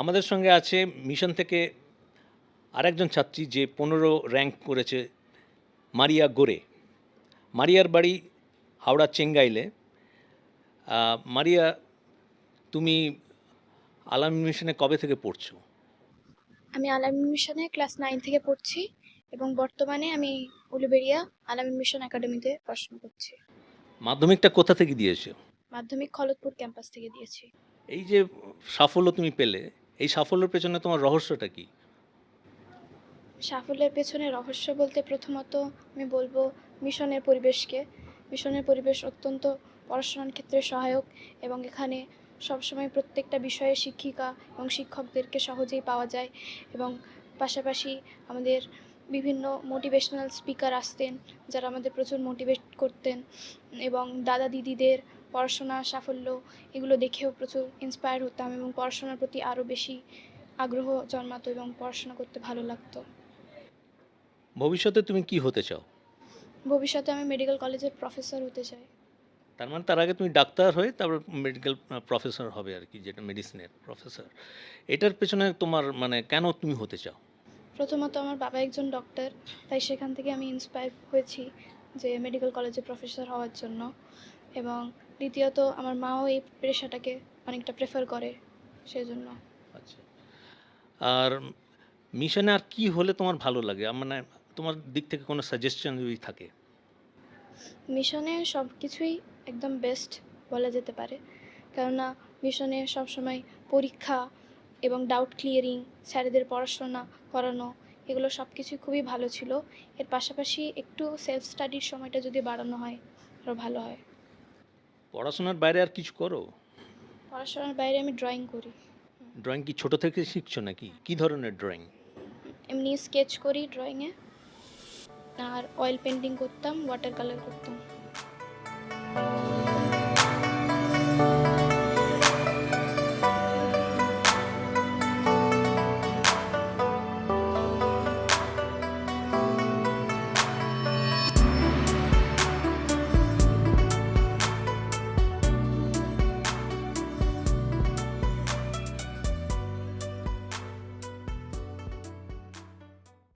আমাদের সঙ্গে আছে মিশন থেকে আরেকজন ছাত্রী যে পনেরো র্যাঙ্ক করেছে মারিয়া গোরে। মারিয়ার বাড়ি হাওড়া চেঙ্গাইলে। মারিয়া তুমি আলাম মিশনে কবে থেকে পড়ছো? আমি আলাম মিশনে ক্লাস নাইন থেকে পড়ছি এবং বর্তমানে আমি উলুবেড়িয়া আলামিন মিশন একাডেমিতে পড়াশোনা করছি। মাধ্যমিকটা কোথা থেকে দিয়েছ? মাধ্যমিক খলতপুর ক্যাম্পাস থেকে দিয়েছি। এই যে সাফল্য তুমি পেলে এই সাফল্যের পেছনে তোমার রহস্যটা কি? সাফল্যের পেছনে রহস্য বলতে প্রথমত আমি বলব মিশনের পরিবেশকে। মিশনের পরিবেশ অত্যন্ত পড়াশোনার ক্ষেত্রে সহায়ক এবং এখানে সবসময় প্রত্যেকটা বিষয়ে শিক্ষিকা এবং শিক্ষকদেরকে সহজেই পাওয়া যায় এবং পাশাপাশি আমাদের বিভিন্ন মোটিভেশনাল স্পিকার আসতেন যারা আমাদের প্রচুর মোটিভেট করতেন এবং দাদা দিদিদের পড়াশোনা সাফল্য এগুলো দেখেও প্রচুর ইন্সপায়ার হতাম এবং পড়াশোনার প্রতি আরও বেশি আগ্রহ জন্মাতো এবং পড়াশোনা করতে ভালো লাগতো। ভবিষ্যতে তুমি কি হতে চাও? ভবিষ্যতে আমি মেডিকেল কলেজের প্রফেসর হতে চাই। তার মানে তার আগে তুমি ডাক্তার হয়ে তারপর মেডিকেল প্রফেসর হবে আর কি যেটা মেডিসিনের প্রফেসর এটার পেছনে তোমার মানে কেন তুমি হতে চাও? প্রথমত আমার বাবা একজন ডক্টর তাই সেখান থেকে আমি ইন্সপায়ার হয়েছি যে মেডিকেল কলেজে প্রফেসর হওয়ার জন্য এবং দ্বিতীয়ত আমার মাও এই পেশাটাকে অনেকটা প্রেফার করে সেজন্য। আচ্ছা। আর মিশনে আর কি হলে তোমার ভালো লাগে? মানে তোমার দিক থেকে কোনো সাজেশন যদি থাকে? মিশনে সব কিছুই একদম বেস্ট বলা যেতে পারে। কেননা মিশনে সবসময় পরীক্ষা এবং ডাউট ক্লিয়ারিং স্যারেদের পড়াশোনা করানো এগুলো সব কিছুই খুবই ভালো ছিল। এর পাশাপাশি একটু সেলফ স্টাডির সময়টা যদি বাড়ানো হয় আরও ভালো হয়। পড়াশোনার বাইরে আর কিছু করো? পড়াশোনার বাইরে আমি ড্রয়িং করি। ড্রয়িং কি ছোট থেকে শিখছো নাকি? কি ধরনের ড্রয়িং এমনি স্কেচ করি ড্রয়িংয়ে আর অয়েল পেন্টিং করতাম ওয়াটার কালার করতাম।